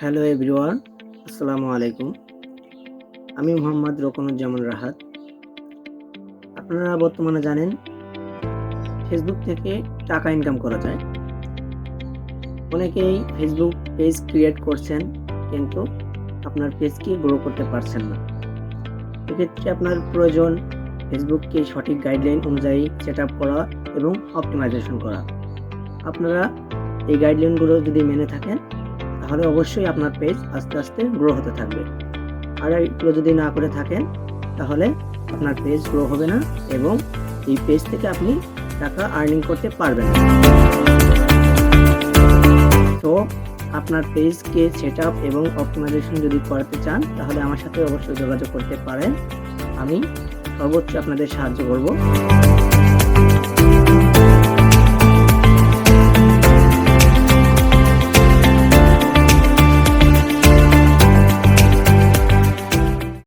Hello everyone, আসসালামু আলাইকুম। আমি মোহাম্মদ রকনুজ্জামান রাহাত। আপনারা বর্তমানে জানেন ফেসবুক থেকে টাকা ইনকাম করা যায়। অনেকেই ফেসবুক পেজ ক্রিয়েট করছেন, কিন্তু আপনার পেজকে গ্রো করতে পারছেন না। এক্ষেত্রে আপনার প্রয়োজন ফেসবুককে সঠিক গাইডলাইন অনুযায়ী সেট করা এবং অপটিমাইজেশন করা। আপনারা এই গাইডলাইনগুলো যদি মেনে থাকেন তাহলে অবশ্যই আপনার পেজ আস্তে আস্তে গ্রো হতে থাকবে। আর এগুলো যদি না করে থাকেন, তাহলে আপনার পেজ গ্রো হবে না এবং এই পেজ থেকে আপনি টাকা আর্নিং করতে পারবেন তো আপনার পেজকে সেট আপ এবং অপটিমাইজেশন যদি করাতে চান, তাহলে আমার সাথে অবশ্যই যোগাযোগ করতে পারেন। আমি সর্বোচ্চ আপনাদের সাহায্য করব।